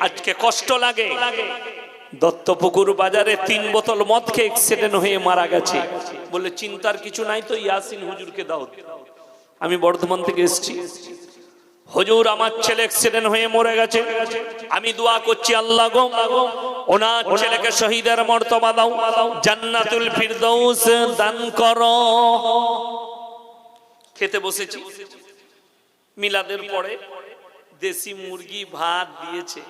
আজকে কষ্ট লাগে। দত্তপুকুর বাজারে তিন বোতল মদ খেয়ে এক্সিডেন্ট হয়ে মারা গেছে। বলে, চিন্তার কিছু নাই তো ইয়াসিন হুজুরকে দাও। আমি বর্ধমান থেকে এসেছি। হুজুর, আমার ছেলে অ্যাক্সিডেন্ট হয়ে মরে গেছে। আমি দোয়া করছি, আল্লাহ গো, ওনার ছেলেকে শহীদের মর্তবা দাও। জান্নাতুল ফিরদৌস দান করো। খেতে বসেছি। মিলাদের পরে দেশি মুরগি ভাত দিয়েছে।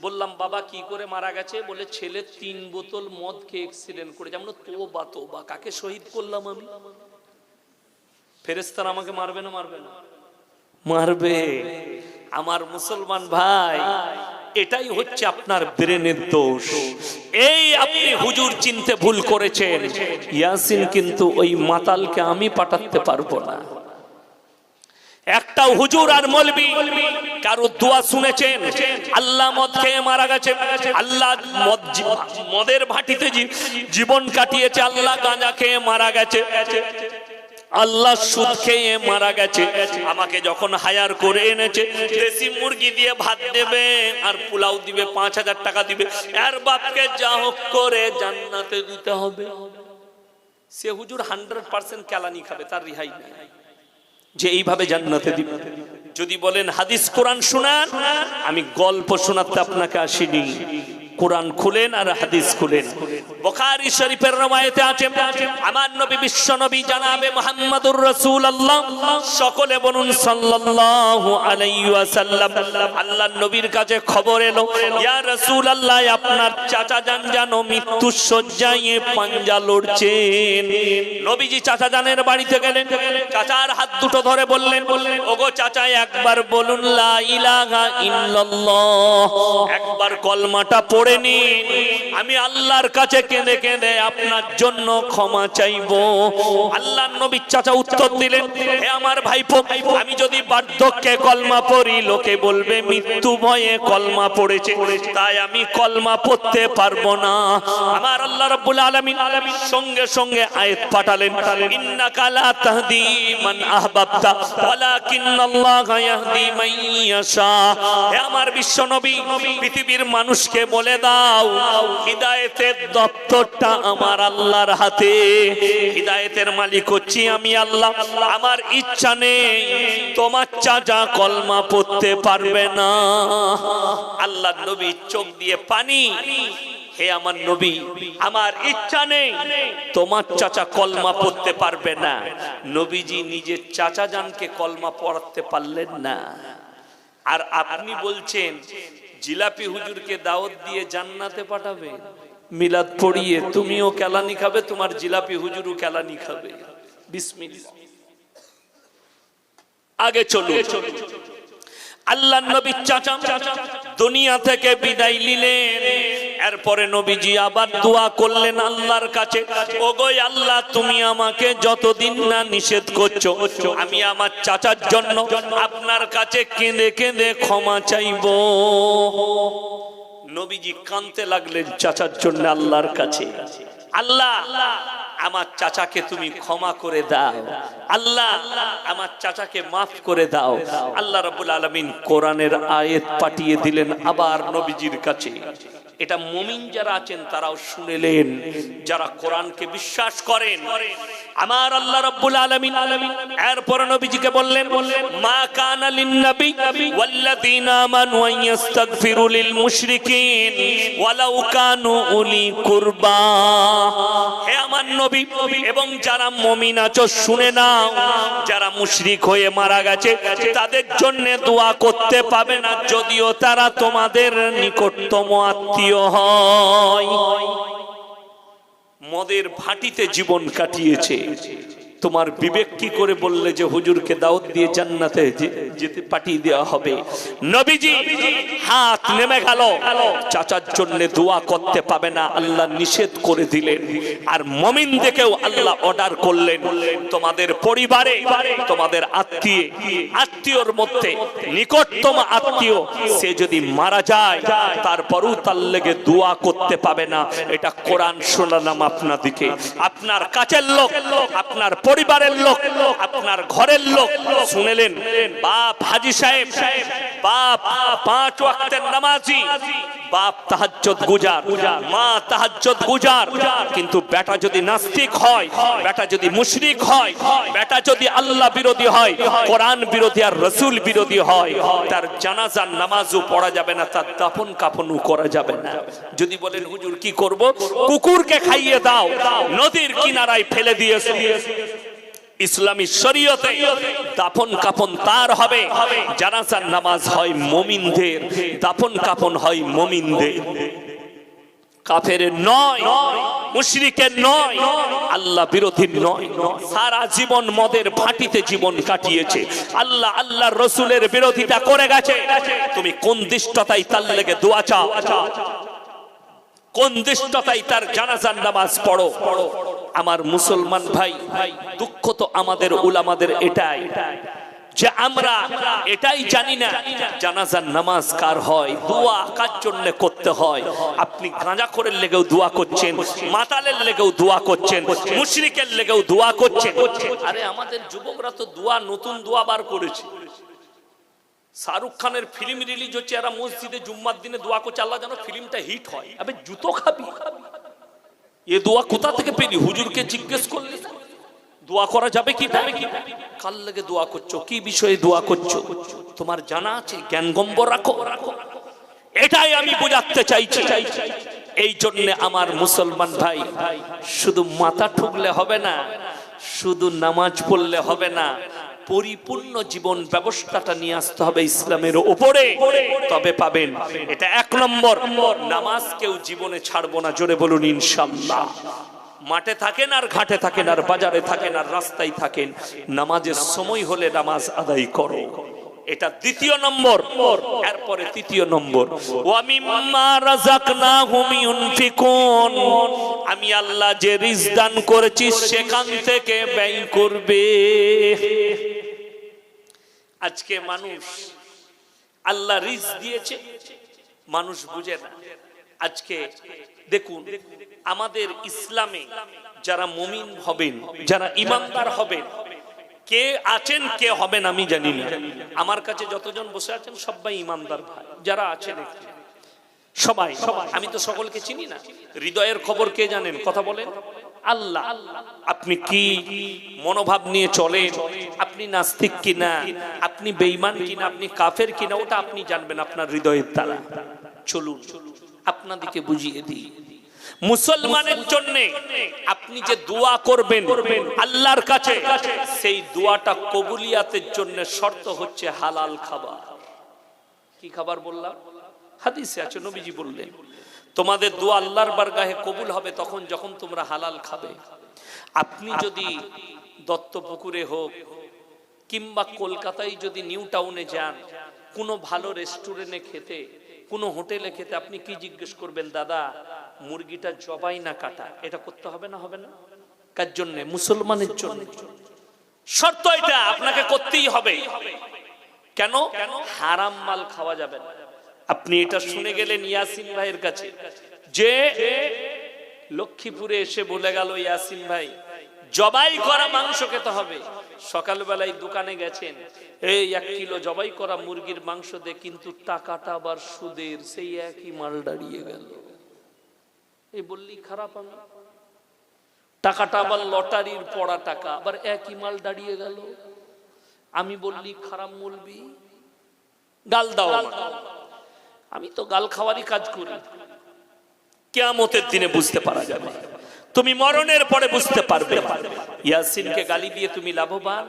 বললাম, বাবা, কি করে মারা গেছে? বলে, ছেলে তিন বোতল মদ খেয়ে অ্যাক্সিডেন্ট করে যেমন তো বা তো বা কাকে শহীদ করলাম আমি? ফেরেস্তার আমাকে, মারবে না মারবে না। মারবে। আমার মুসলমান ভাই, এটাই হচ্ছে আপনার ব্রেনের দোষ। এই আপনি হুজুর চিনতে ভুল করেছেন। ইয়াসিন, কিন্তু ওই মাতালকে আমি পাঠাতে পারব না। একটা হুজুর আর মলবি। কারও দোয়া শুনেছেন? আল্লাহ মদ খেয়ে মারা গেছে। আল্লাহ মদের ভাটিতে জীবন কাটিয়েছে। আল্লাহ গাঁজা খেয়ে মারা গেছে। আল্লাহ সুদ খেয়ে মারা গেছে। আমাকে যখন হায়ার করে এনেছে, দেশি মুরগি দিয়ে ভাত দেবে আর পোলাও দিবে, পাঁচ হাজার টাকা দিবে। আর বাপকে যা হোক করে জান্নাতে দিতে হবে। সে হুজুর হান্ড্রেড পার্সেন্ট কেলানি খাবে, তার রিহাই নাই। যে এইভাবে জান্নাতে দিব। যদি বলেন হাদিস কোরআন শোনান আমি গল্প শোনাতে আপনাকে আসিনি। কোরআন খুলেন আর হাদিস খুলেন। বুখারী শরীফের রওয়ায়েতে আছে, আমার নবী বিশ্ব নবী জানাবে মুহাম্মাদুর রাসূলুল্লাহ, সকলে বলুন সাল্লাল্লাহু আলাইহি ওয়াসাল্লাম নবীর কাছে খবর এলো, ইয়া রাসূলুল্লাহ, আপনার চাচা জান জানো, মৃত্যু শয্যায় পাঞ্জা লড়ছেন। নবীজি চাচা জানের বাড়িতে গেলেন, চাচার হাত দুটো ধরে বললেন, ওগো চাচা, একবার বলুন লা ইলাহা ইল্লাল্লাহ, একবার কলমাটা পড়ে নিন আমি আল্লাহর কাছে কেঁদে কেঁদে আপনার জন্য ক্ষমা চাইব। আল্লাহর নবীর চাচা উত্তর দিলেন, হে আমার ভাইপো, আমি যদি বার্ধক্যে কলমা পড়ি, লোকে বলবে মৃত্যু ভয়ে কলমা পড়েছে। তাই আমি কলমা পড়তে পারব না। আমার আল্লাহ রাব্বুল আলামিন সঙ্গে সঙ্গে আয়াত পাঠালেন, ইন্নাকা লা তাহদি মান আহবাবতা, ওয়ালাকিন্নাল্লাহা ইয়াহদি মান ইয়াশা। হে আমার বিশ্ব নবী, পৃথিবীর মানুষকে বলে দাও, হিদায়েতের দপ্তরটা আমার আল্লাহর হাতে। হিদায়েতের মালিক হচ্ছি আমি আল্লাহ। আমার ইচ্ছা নেই, তোমার চাচা কলমা পড়তে পারবে না। আল্লাহ নবী চোখ দিয়ে পানি। হে আমার নবী, আমার ইচ্ছা নেই, তোমার চাচা কলমা পড়তে পারবে না। নবীজি নিজের চাচা জানকে কলমা পড়াতে পারলেন না। আর আপনি বলছেন জিলাপি হুজুরকে দাওয়াত দিয়ে জান্নাতে পাঠাবে। মিলাদ পড়িয়ে তুমিও কেলানি খাবে, তোমার জিলাপি হুজুরও কেলানি খাবে। বিসমিল্লাহ। আগে চলো আল্লাহ নবী চাচা দুনিয়া থেকে বিদায় নিলেন। এরপরে নবীজি আবার দোয়া করলেন আল্লাহর কাছে, ওগোই আল্লাহ, তুমি আমাকে যতদিন না নিষেধ করছ, আমি আমার চাচার জন্য আপনার কাছে কেঁদে কেঁদে ক্ষমা চাইব। নবীজি কানতে লাগলেন চাচার জন্য আল্লাহর কাছে, আল্লাহ, আমার চাচাকে তুমি ক্ষমা করে দাও। আল্লাহ, আমার চাচাকে মাফ করে দাও। আল্লাহ রাব্বুল আলামিন কোরআনের আয়াত পাঠিয়ে দিলেন আবার নবীজির কাছে। এটা মমিন যারা আছেন তারাও শুনেলেন যারা কোরআনকে বিশ্বাস করেন আমার আল্লাহ রাব্বুল আলামিন এরপর নবীজিকে বললেন, মা কানা লিন নবী ওয়াল্লাযীনা আমানু আন লিল মুশরিকিন ওয়ালাউ কানু উলি কুরবা। হে আমার নবী, এবং যারা মুমিন আছো, শুনে নাও, যারা মুশরিক হয়ে মারা গেছে, তাদের জন্য দোয়া করতে পাবে না, যদিও তারা তোমাদের নিকটতম আত্মীয় হয়। মদের ভাটিতে জীবন কাটিয়েছে। তোমার বিবেক কি করে বললে যে হুজুরকে দাওয়াত দিয়ে জান্নাতে যেতে পাঠিয়ে দেওয়া হবে? নবীজি, হাত নেমে গেল। চাচার জন্য দোয়া করতে পাবে না, আল্লাহ নিষেধ করে দিলেন। আর মমিন দেখেও আল্লাহ অর্ডার করলেন। তোমাদের পরিবারে, তোমাদের আত্মীয়, আত্মীয়র মধ্যে নিকটতম আত্মীয়, সে যদি মারা যায়, তারপরও তার লেগে দোয়া করতে পাবে না। এটা কোরআন শোনালাম আপনাদিকে আপনার কাছের লোক, আপনার পরিবারের লোক, আপনার ঘরের লোক, শুনেলেন, বাপ হাজি সাহেব, বাপ পাঁচ ওয়াক্তের নামাজি, বাপ তাহাজ্জুদ গুজার, মা তাহাজ্জুদ গুজার, কিন্তু বেটা যদি নাস্তিক হয়, বেটা যদি মুশরিক হয়, বেটা যদি আল্লাহ বিরোধী হয়, কোরআন বিরোধী আর রসুল বিরোধী হয়, তার জানাজার নামাজও পড়া যাবে না, তার দাফন কাফনও করা যাবে না। যদি বলেন, হুজুর, কি করব? কুকুরকে খাইয়ে দাও, নদীর কিনারায় ফেলে দিয়েছে। ইসলামী শরীয়তে দাফন কাফন তার হবে। জানাজার নামাজ হয় মমিনদের, দাফন কাফন হয় মমিনদের। কাফের নয়, মুশরিকের নয়, আল্লাহ বিরোধী নয়। সারা জীবন মদের ভাটিতে জীবন কাটিয়েছে। আল্লাহ আল্লাহ রসুলের বিরোধিতা করে গেছে। তুমি কোন দৃষ্টতাই তার লেগে দোয়া চাও? কোন দৃষ্টতাই তার জানাজার নামাজ পড়ো? আমার মুসলমান ভাই, দুঃখ তো আমাদের উলামাদের এটাই। যে আমরা এটাই জানি না, জানাজার নামাজ কার হয়, দোয়া কার জন্য করতে হয়। আপনি গাঁজা করে লেগেও দোয়া করছেন, মাতালের লেগেও দোয়া করছেন, মুশরিকের লেগেও দোয়া করছেন। আরে আমাদের যুবকরা তো দোয়া, নতুন দোয়া বার করেছে। শাহরুখ খানের ফিল্ম রিলিজ হচ্ছে, এরা মসজিদে জুম্মার দিনে দোয়া করছে, আল্লাহ যেন ফিল্মটা হিট হয়। আবে জুতো খাবি খাবি। এ দোয়া কোথা থেকে পেলি হুজুরকে জিজ্ঞেস করলে দোয়া করা যাবে কি যাবে কি কাল লেগে দোয়া করছ কি বিষয়ে দোয়া করছ তোমার জানা আছে জ্ঞান গম্ব রাখো রাখো এটাই আমি বোঝাতে চাইছি এই জন্য আমার মুসলমান ভাই শুধু মাথা ঠুকলে হবে না শুধু নামাজ পড়লে হবে না পরিপূর্ণ জীবন ব্যবস্থাটা নিয়ে আসতে হবে ইসলামের উপরে। তবে পাবেন। এটা এক নম্বর। নামাজ কেউ জীবনে ছাড়বো না, জোরে বলুন ইনশাল্লাহ মাঠে থাকেন আর ঘাটে থাকেন আর বাজারে থাকেন আর রাস্তায় থাকেন। নামাজের সময় হলে নামাজ আদায় করো। এটা দ্বিতীয় নম্বর। এরপরে তৃতীয় নম্বর। আমি আল্লাহ যে রিজ দান করেছি, সেখান থেকে ব্যয় করবে। আজকে মানুষ আল্লাহ রিজ দিয়েছে, মানুষ বুঝে না। আজকে দেখুন, আমাদের ইসলামে যারা মমিন হবেন, যারা ইমানদার হবেন, কে আছেন, কে হবেন আমি জানি না। আমার কাছে যতজন বসে আছেন, সবাই ইমানদার ভাই, যারা আছেন সবাই, আমি তো সকলকে চিনি না। হৃদয়ের খবর কে জানেন? কথা বলেন। আল্লাহ, আপনি কি মনোভাব নিয়ে চলেন? আপনি নাস্তিক কিনা, আপনি বেইমান কিনা, আপনি কাফের কিনা, ওটা আপনি জানবেন আপনার হৃদয়ের দ্বারা। চলুন আপনাদেরকে বুঝিয়ে দিই। মুসলমানের জন্য আপনি যে দোয়া করবেন, আল্লাহর কাছে, সেই দোয়াটা কবুলিয়াতের জন্য শর্ত হচ্ছে হালাল খাবার। কি খাবার বললাম? হাদিসে আছে, নবীজি বললেন, তোমাদের দোয়া আল্লাহর বারগাহে কবুল হবে তখন যখন তোমরা হালাল খাবে। আপনি যদি দত্তপুকুরে হোক কিংবা কলকাতায় যদি নিউ টাউনে যান, কোনো ভালো রেস্টুরেন্টে খেতে, কোনো হোটেলে খেতে আপনি কি জিজ্ঞেস করবেন, দাদা, মুরগিটা জবাই না কাটা, এটা করতে হবে না হবে না? কার জন্য? মুসলমানের জন্য। শর্ত এটা, আপনাকে করতেই হবে। কেন? হারাম মাল খাওয়া যাবে না। আপনি এটা শুনে গেলেন ইয়াসিন ভাইয়ের কাছে। যে লক্ষ্মীপুরে এসে বলে গেল, ইয়াসিন ভাই জবাই করা মাংস খেতে হবে। সকালবেলায় দোকানে গেছেন, এই এক কিলো জবাই করা মুরগির মাংস দে, কিন্তু টাকাটা আবার সুদের, সেই একই মাল দাঁড়িয়ে গেল। এই বললি খারাপ আমি। টাকাটা আবার লটারির পড়া টাকা, আবার একই মাল দাঁড়িয়ে গেল। আমি বললি, খারাপ বলবি? গাল দাও আমি তো গাল খাওয়ারই কাজ করি। কেয়ামতের দিনে বুঝতে পারা যাবে। তুমি মরণের পরে বুঝতে পারবে। ইয়াসিনকে গালি দিয়ে তুমি লাভবান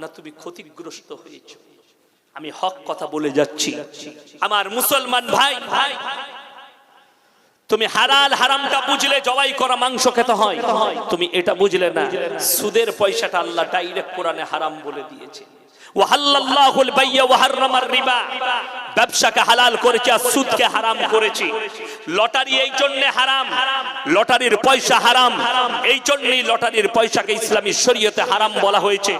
না তুমি ক্ষতিগ্রস্ত হয়েছ? আমি হক কথা বলে যাচ্ছি। আমার মুসলমান ভাই ভাই, তুমি হারাল হারামটা বুঝলে জবাই করা মাংস খেতে হয়। তুমি এটা বুঝলে না। সুদের পয়সাটা আল্লাহ ডাইরেক্ট কোরআনে হারাম বলে দিয়েছে। ওয়াহাল্লাল্লাহুল বাইয়া ওয়া রিবা। ব্যবসাকে হালাল করেছে আর সুদকে হারাম করেছে। লটারি এই জন্য হারাম, লটারির পয়সা হারাম। এই জন্যই লটারির পয়সাকে ইসলামী শরীয়তে হারাম বলা হয়েছে।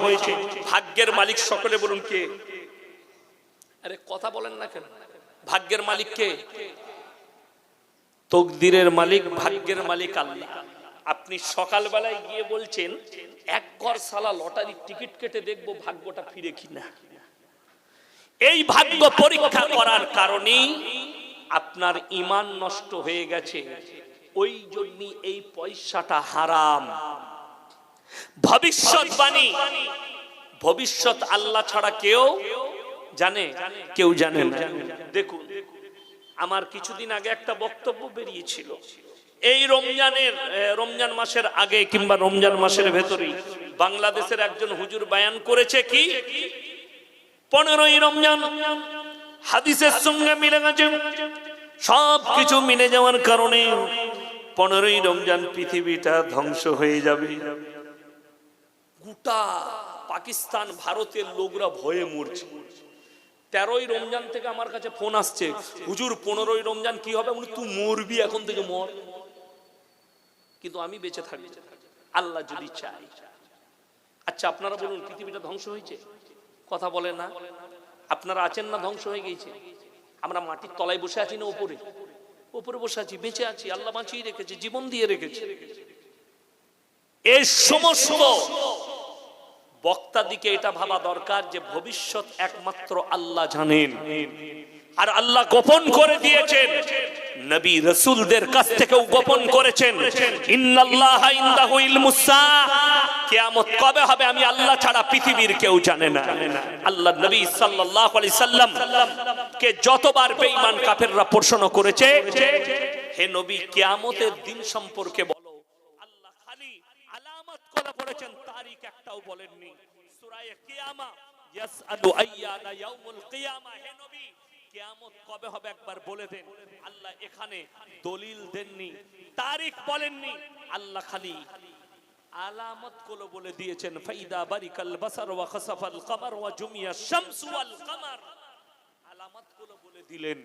ভাগ্যের মালিক সকলে বলুন কে? আরে কথা বলেন না কেন? ভাগ্যের মালিক কে? তকদিরের মালিক, ভাগ্যের মালিক আল্লাহ। আপনি সকালবেলায় গিয়ে বলছেন, এক কর সালা লটারির টিকিট কেটে দেখব ভাগ্যটা ফিরে কিনা। এই ভাগ্য পরীক্ষা করার কারণেই আপনার ইমান নষ্ট হয়ে গেছে। ওই জন্য এই পয়সাটা হারাম। ভবিষ্যৎবাণী ভবিষ্যৎ আল্লাহ ছাড়া কেউ জানে কেউ জানে দেখুন, আমার কিছুদিন আগে একটা বক্তব্য বেরিয়েছিল। এই রমজানের রমজান মাসের আগে কিংবা রমজান মাসের ভেতরেই বাংলাদেশের একজন হুজুর বায়ান করেছে কি? পনেরোই রমজান, হাদিসের সঙ্গে মিলে গেছে। সব কিছু মিলে যাওয়ার কারণে পনেরোই রমজান পৃথিবীটা ধ্বংস হয়ে যাবে। গোটা পাকিস্তান, ভারতের লোকরা ভয়ে মরছে। তেরোই রমজান থেকে আমার কাছে ফোন আসছে, হুজুর, পনেরোই রমজান কি হবে? তুই মরবি এখন থেকে, মর। কিন্তু আমি বেঁচে থাকব। আল্লাহ যদি চাই আচ্ছা আপনারা বলুন, পৃথিবীটা ধ্বংস হয়েছে? কথা বলে না। আপনারা আছেন না, ধ্বংস হয়ে গেছে আমরা মাটির তলায় বসে আছি না উপরে? উপরে বসে আছি, বেঁচে আছি। আল্লাহ বাঁচিয়ে রেখেছে, জীবন দিয়ে রেখেছে। এই সমস্ত বক্তাদিকে এটা ভাবা দরকার যে ভবিষ্যৎ একমাত্র আল্লাহ জানেন। আর আল্লাহ গোপন করে দিয়েছেন। নবী রসুলদের কাছ থেকেও গোপন করেছেন। কিয়ামত কবে হবে আমি আল্লাহ ছাড়া পৃথিবীর কেউ জানে না আল্লাহ নবী আলাইহি সাল্লাম কে যতবার বেঈমান কাফেররা প্রশ্ন করেছে, হে নবী, কিয়ামতের দিন সম্পর্কে বলো আল্লাহ খালি আলামত করে বলেছেন তারিখ একটাও বলেননি সূরায়ে কিয়ামা, ইয়াসআলু আইয়ানা ইয়াউমুল কিয়ামা হে নবী কিয়ামত কবে হবে একবার বলে দেন। আল্লাহ এখানে দলিল দেননি, তারিখ বলেননি। আল্লাহ খালি আলামতগুলো বলে দিয়েছেন, ফাইদা বারিকাল বাসার ওয়া খাসাফাল কমার ওয়া জুমিয়া শামসু ওয়াল কমার। আলামতগুলো বলে দিলেন।